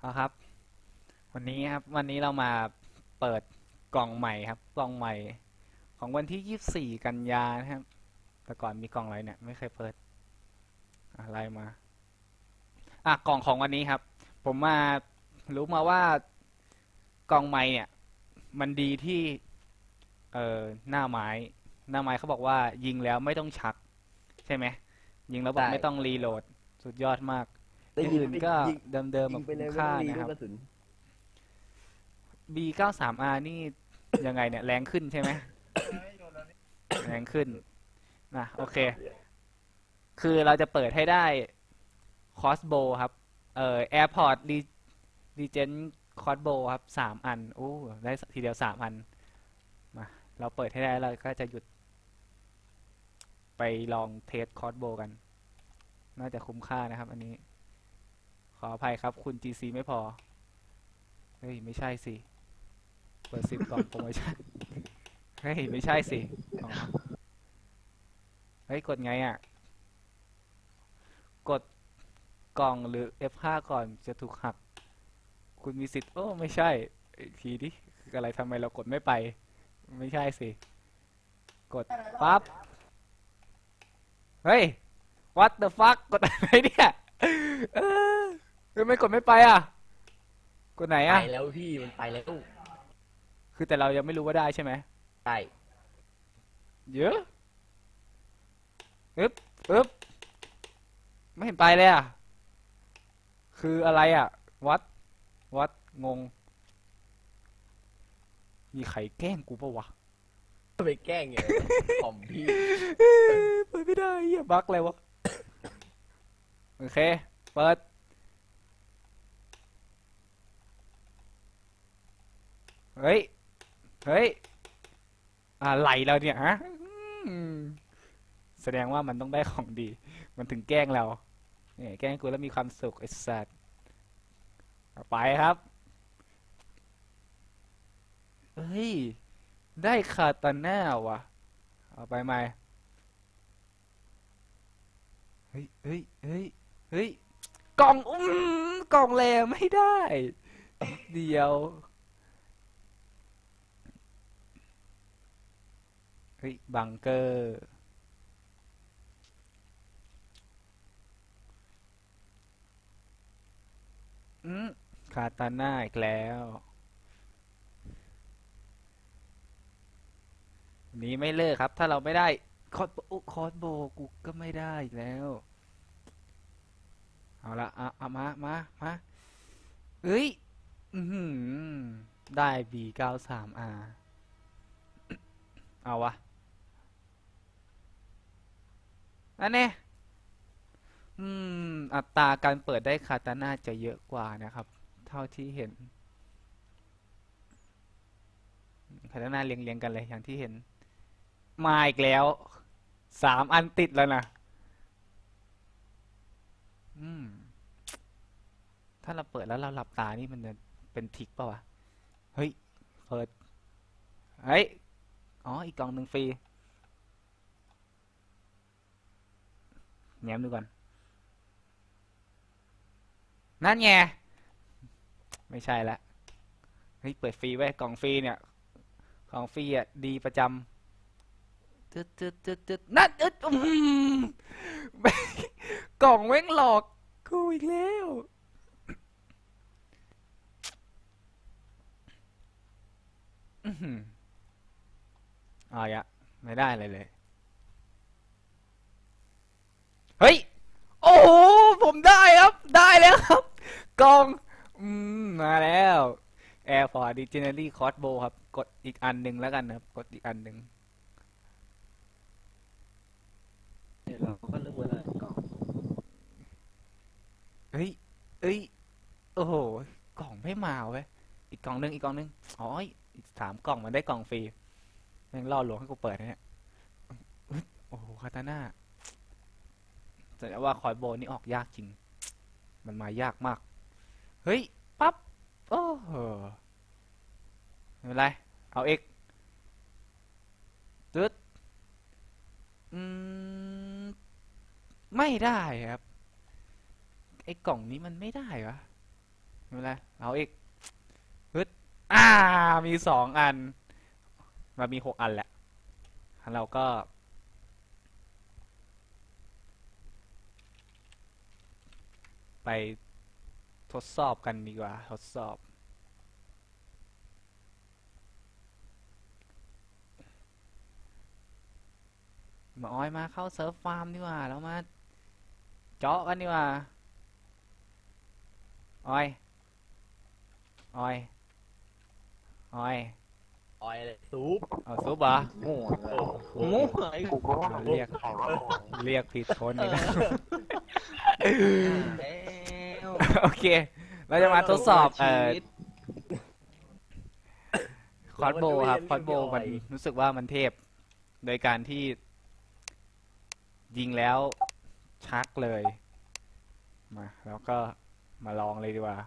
เอาครับ วันนี้ครับวันนี้เรามาเปิดกล่องใหม่ครับกล่องใหม่ ของวันที่ยี่สี่กันยานะครับ แต่ก่อนมีกล่องอะไรเนี่ยไม่เคยเปิดอะไรมาอะกล่องของวันนี้ครับ ผมมารู้มาว่ากล่องใหม่เนี่ย มันดีที่เอ่อหน้าไม้หน้าไม้เขาบอกว่ายิงแล้วไม่ต้องชัก ใช่ไหมยิงแล้วบอกใช่ไม่ต้องรีโหลดสุดยอดมาก ได้อย่างยิอื่นก็ยิงเดิมๆยิแบบงไปเลยคุ้มไม่ค่าต้องรีนะครับลูกกระสุน B93R นี่ยังไงเนี่ย แรงขึ้นใช่ไหมแรงขึ้นนะโอเค คือเราจะเปิดให้ได้คอสโบครับ เอ่อ Airport Regent c o s b o ครับสามอันโอ้ได้ทีเดียวสามอันมาเราเปิดให้ได้เราก็จะหยุด ไปลองเทสคอสโบกัน น่าจะคุ้มค่านะครับ อันนี้ ขออภัยครับ คุณ GC ไม่พอ เฮ้ย ไม่ใช่สิ เปิดสิบกล่องโปรโมชั่น เฮ้ย ไม่ใช่สิ เฮ้ย กดไงอะ กดกล่องหรือ F5 ก่อนจะถูกหัก คุณมีสิทธิ์ โอ้ ไม่ใช่อีกทีดิคืออะไรทำไมเรากดไม่ไป ไม่ใช่สิ กดปั๊บ เฮ้ย what the fuck กดอะไรเนี่ย เออทำไมกดไม่ไปอะ กดไหนไปอะ แล้วพี่มันไปแล้วคือแต่เรายังไม่รู้ว่าได้ใช่ไหมใช่เยอะอึ๊บอึ๊บไม่เห็นไปเลยอะ คืออะไรอะ วัด วัด งง มีใครแกล้งกูปะวะ ไปแกล้งไงของพี่เปิดไม่ได้เหี้ยบั๊กอะไรวะ โอเค เปิด เฮ้ย เฮ้ย อะไรเราเนี่ยฮะแสดงว่ามันต้องได้ของดี มันถึงแกล้งเราเนี่ยแกล้งกูแล้วมีความสุขไอ้สัตว์ไปครับ เฮ้ย ได้คาตาน่าวะเอาไปไหมเฮ้ย เฮ้ย เฮ้ย เฮ้ย กล่องอุ้มกล่องแลไม่ได้ เดียว เฮ้ยบังเกอร์ อืมคาตาน่าอีกแล้ว นี้ไม่เลิกครับ ถ้าเราไม่ได้ คอร์สโคอร์สโบกูก็ไม่ได้อีกแล้ว เอาละเอาเอามามามาเอ้ย อือหือได้ B93R เอาวะ อันเนี้ยอืม อัตราการเปิดได้คาตาน่าจะเยอะกว่านะครับ เท่าที่เห็นคาตาน่าเรียงๆกันเลยอย่างที่เห็น มาอีกแล้วสามอันติดแล้วนะอืม ถ้าเราเปิดแล้วเราหลับตานี่มันจะเป็นทิกป่าวะ เฮ้ย เปิด เฮ้ย อ๋อ อีกกล่องหนึ่งฟรี แง้มดูก่อน นั่นไง ไม่ใช่ละ เฮ้ย เปิดฟรีไว้กล่องฟรีเนี่ย กล่องฟรีอะ ดีประจำตึ๊ดตึ๊ดตึ๊ดตึ๊ดนั่นอึดอืมกล่องแม่งหลอกกูอีกแล้วอื้ออเอาอีกอะไม่ได้อะไรเลย เฮ้ย โอ้โห ผมได้ครับ ได้แล้วครับกล่อง อืม มาแล้ว Air Force Dictionary Crossbow ครับ กดอีกอันหนึ่งแล้วกันนะครับ กดอีกอันหนึ่งเราก็เลือกเวลาก่อนเฮ้ยเอ้ย โอ้โห กล่องไม่มาเว้ย อีกกล่องหนึ่งอีกกล่องหนึ่งอ๋ออีกสามกล่องมันได้กล่องฟรีแม่งล่อลวงให้กูเปิดนะเนี่ยอุ๊ยโอ้โห คาตาน่า แสดงว่าคอยโบนี่ออกยากจริง มันมายากมาก เฮ้ย ปั๊บ โอ้โหไม่เป็นไร เอาเอกตึ๊ดอืม ไม่ได้ครับ ไอ้กล่องนี้มันไม่ได้วะไม่เป็นไร เอาเอกฮึดอ่า มีสองอัน มามีหกอันแหละ เราก็ ไปทดสอบกันดีกว่า ทดสอบ มาออยมาเข้าเซิร์ฟฟาร์มดีกว่า แล้วมาเจาะกันดีกว่าออยออยออยออยเลยซุปเอาซุปเหรอโง่เลยโอ้โหไอ้กูก็ว่าเรียกใครว่าโง่เรียกผิดคนอีกแล้วแล้ว โอเค เราจะมาทดสอบเอ่อคอร์สโบว์ครับคอร์สโบว์มันรู้สึกว่ามันเทพ โดยการที่ ยิงแล้วชักเลย มา แล้วก็มาลองเลยดีกว่า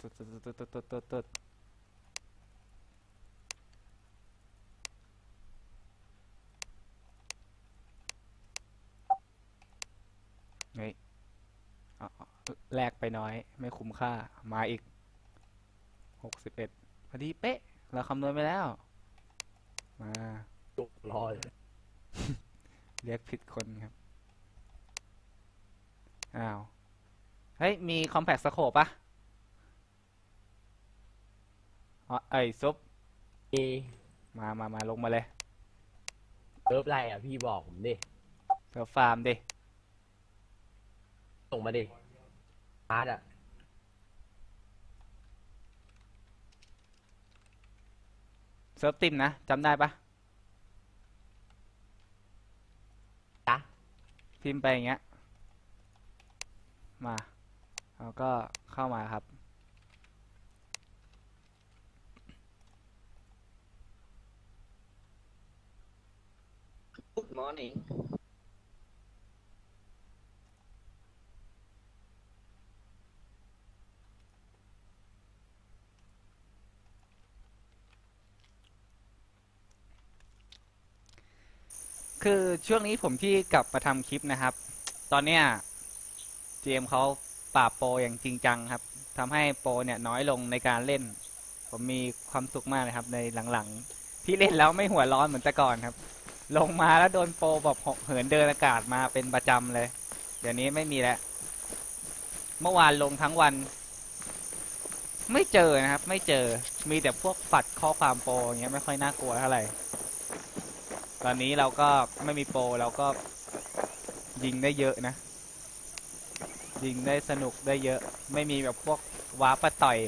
ตึ๊ดตึ๊ดตึ๊ดตึ๊ดตึ๊ดตึ๊ด เฮ้ยเอาเอาแลกไปน้อย ไม่คุ้มค่า มาอีกหกสิบเอ็ดพอดีเป๊ะ เราคำนวณไปแล้ว มาจุกรอย เรียกผิดคนครับ อ้าว เฮ้ย มีคอมแพ t สโคปปะอ๋อเอ้ยซุปมีมามามาลงมาเลยเซิร์ฟอะไรอะพี่บอกผมดิ เซิร์ฟฟาร์มดิ ส่งมาดิอาร์ตอะเซิร์ฟติมนะจำได้ปะจ๊ะพิมพ์ไปอย่างเงี้ย มาแล้วก็เข้ามาครับ Good morning คือช่วงนี้ผมที่กลับมาทำคลิปนะครับ ตอนเนี้ยเจมเขาปราบโปรอย่างจริงจังครับทำให้โปรเนี่ยน้อยลงในการเล่น ผมมีความสุขมากเลยครับ ในหลังๆ ที่เล่นแล้วไม่หัวร้อนเหมือนแต่ก่อนครับ ลงมาแล้วโดนโปรแบบเหินเดินอากาศมาเป็นประจำเลย เดี๋ยวนี้ไม่มีแล้ว เมื่อวานลงทั้งวัน ไม่เจอนะครับ ไม่เจอมีแต่พวกปัดข้อความโปรอย่างเงี้ยไม่ค่อยน่ากลัวเท่าไหร่ ตอนนี้เราก็ไม่มีโปรเราก็ยิงได้เยอะนะ ยิงได้สนุกได้เยอะ ไม่มีแบบพวกวาร์ปะต่อย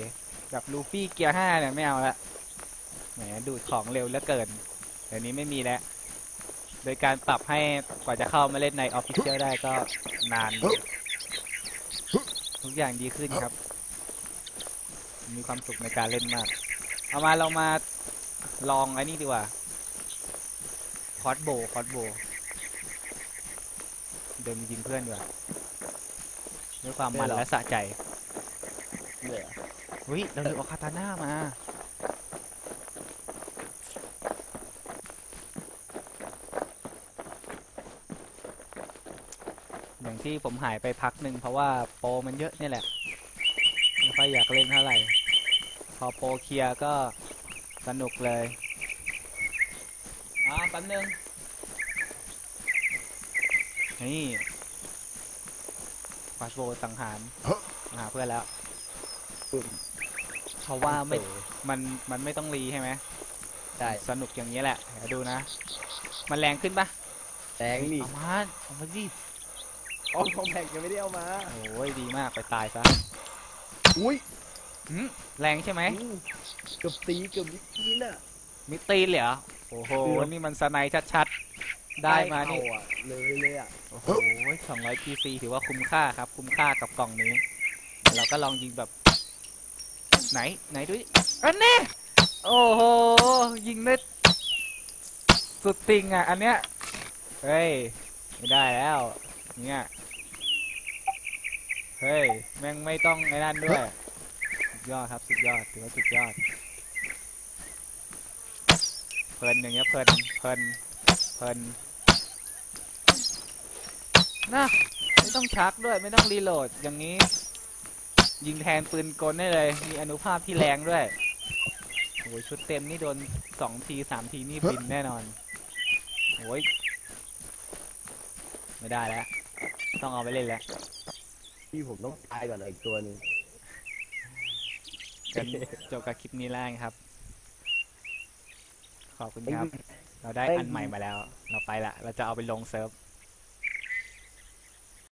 แบบลูฟี่เกียร์ห้าเนี่ยไม่เอาละแหมดูดของเร็วเหลือเกินเดี๋ยวนี้ไม่มีแล้ว โดยการปรับให้กว่าจะเข้ามาเล่นในออฟฟิเชียลได้ก็นาน ทุกอย่างดีขึ้นครับ มีความสุขในการเล่นมาก เอามาเรามาลองไอ้นี่ดีกว่า อสโบว์คอสโบว์เดินไปยิงเพื่อนดีกว่าด้วยความมันและสะใจ เหนื่อยเฮ้ย เราเลือกเอาคาตาน่ามา อย่างที่ผมหายไปพักหนึ่งเพราะว่าโปรมันเยอะนี่แหละ ไม่ค่อยอยากเล่นเท่าไหร่ พอโปรเคลียร์ก็สนุกเลยอ่าแป๊บนึง นี่ฟาสโบสังหารหาเพื่อนแล้วเพราะว่าไม่มันมันไม่ต้องรีใช่ไหมใช่สนุกอย่างนี้แหละเดี๋ยวดูนะ มันแรงขึ้นปะแรงดิเอามาเอามาดิออมคอมแพกยังไม่ได้เอามาโอ้ยดีมากไปตายซะอุ้ยหืมแรงใช่ไหมอืมเกือบตีเกือบนิดนิดน่ะมิตีนเลยเหรอโอ้โหเกือบนี่มันสไนด์ชัดๆ ได้มานี่ใกล้เข่อะเลยเลยอะโอ้โห200 PC ถือว่าคุ้มค่าครับ คุ้มค่ากับกล่องนี้เดี๋ยวเราก็ลองยิงแบบ ไหนไหนดูดิอันนี้โอ้โห ยิงได้สุดติงอะ อันเนี้ยเฮ้ยไม่ได้แล้วเนี่ยเฮ้ยแม่งไม่ต้องไอ้นั่นด้วยสุดยอดครับสุดยอดถือว่าสุดยอดเพลินอย่างเงี้ยเพลินเพลิน เพลินนะไม่ต้องชักด้วยไม่ต้องรีโหลดอย่างนี้ ยิงแทนปืนกลได้เลย มีอนุภาพที่แรงด้วยโอ้ยชุดเต็มนี่โดนสองทีสามทีนี่บินแน่นอนโอ้ยไม่ได้แล้ว ต้องเอาไปเล่นแล้วพี่ผมต้องตายก่อนอีกตัวหนึงกันจบกับคลิปนี้แล้วกันครับ ขอบคุณครับ เราได้อันใหม่มาแล้ว เราไปละ เราจะเอาไปลงเซิร์ฟ